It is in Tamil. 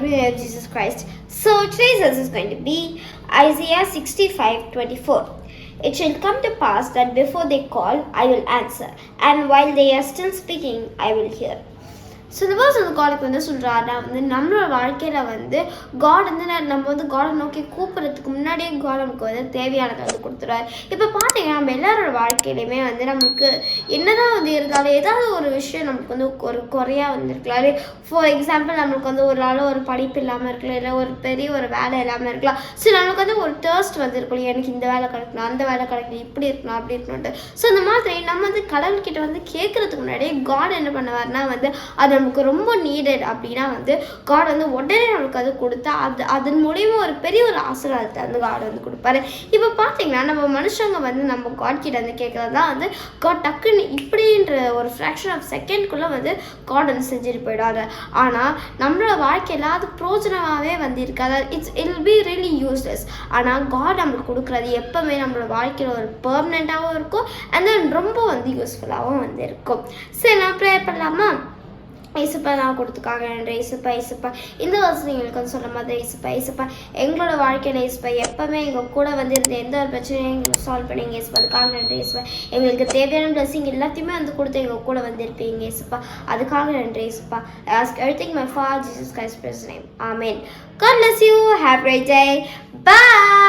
we of Jesus Christ. So today's verse is going to be Isaiah 65 24. It shall come to pass that before they call, I will answer, and while they are still speaking, I will hear. So இந்த வேர்ஸ் வந்து காடுக்கு வந்து சொல்கிறாருனா வந்து நம்மளோட வாழ்க்கையில் வந்து காட் வந்து நம்ம வந்து காடை நோக்கி கூப்பிட்றதுக்கு முன்னாடியே காட் நமக்கு வந்து தேவையானதை வந்து கொடுத்துருவார் இப்போ பார்த்தீங்கன்னா நம்ம எல்லாரோட வாழ்க்கையிலையுமே வந்து நம்மளுக்கு என்னதான் வந்து இருந்தாலும் ஏதாவது ஒரு விஷயம் நமக்கு வந்து ஒரு குறையாக வந்திருக்கலாம். ஃபார் எக்ஸாம்பிள் நம்மளுக்கு வந்து ஒரு நாள் ஒரு படிப்பு இல்லாமல் இருக்கலாம். இல்லை ஒரு பெரிய ஒரு வேலை இல்லாமல் இருக்கலாம். ஸோ நம்மளுக்கு வந்து ஒரு டேர்ஸ்ட் வந்துருக்கும். எனக்கு இந்த வேலை கிடைக்கணும் அந்த வேலை கிடைக்கணும் இப்படி இருக்கணும் அப்படி இருக்கணும்ட்டு ஸோ அந்த மாதிரி நம்ம வந்து கடவுள்கிட்ட வந்து கேட்கறதுக்கு முன்னாடியே காட் என்ன பண்ணுவார்னா வந்து அது நமக்கு ரொம்ப நீடட் அப்படின்னா வந்து காட் வந்து உடனே நம்மளுக்கு அது கொடுத்தா அது அதன் மூலியமா ஒரு பெரிய ஒரு ஆசீர்வாதத்தை வந்து காட் வந்து கொடுப்பாரு. இப்போ பார்த்தீங்கன்னா நம்ம மனுஷங்க வந்து நம்ம காட் கிட்ட வந்து கேட்கறது தான் வந்து காட் டக்குன்னு இப்படின்ற ஒரு ஃப்ராக்ஷன் ஆஃப் செகண்ட்குள்ளே வந்து காட் வந்து செஞ்சுட்டு போயிடாது ஆனால் நம்மளோட வாழ்க்கையில் அது பிரோஜனமாகவே வந்து இருக்காது. It's will be really useless ஆனால் காட் நம்மளுக்கு கொடுக்குறது எப்போவுமே நம்மளோட வாழ்க்கையில் ஒரு பெர்மனெண்ட்டாகவும் இருக்கும் அண்ட் தென் ரொம்ப வந்து யூஸ்ஃபுல்லாகவும் வந்து இருக்கும். சரி நான் ப்ரேயர் பண்ணலாமா? ஏசுப்பா நான் கொடுத்துக்காங்க நன்றி. ஏசுப்பா ஏசுப்பா இந்த வருஷம் எங்களுக்கு வந்து சொன்ன மாதிரி ஏசுப்பா ஏசுப்பா எங்களோட வாழ்க்கையில் ஏசுப்பா எப்போவுமே எங்கள் கூட வந்து இருந்த எந்த ஒரு பிரச்சனையும் எங்களுக்கு சால்வ் பண்ணிங்க ஏசுப்பா அதுக்காக நன்றி ஏசுப்பா எங்களுக்கு தேவையான பிளஸிங் எல்லாத்தையுமே வந்து கொடுத்து எங்கள் கூட வந்து இருப்பீங்க அதுக்காக நன்றி ஏசுப்பா ask everything my for Jesus Christ precious name amen God bless you. Have a great day. Bye.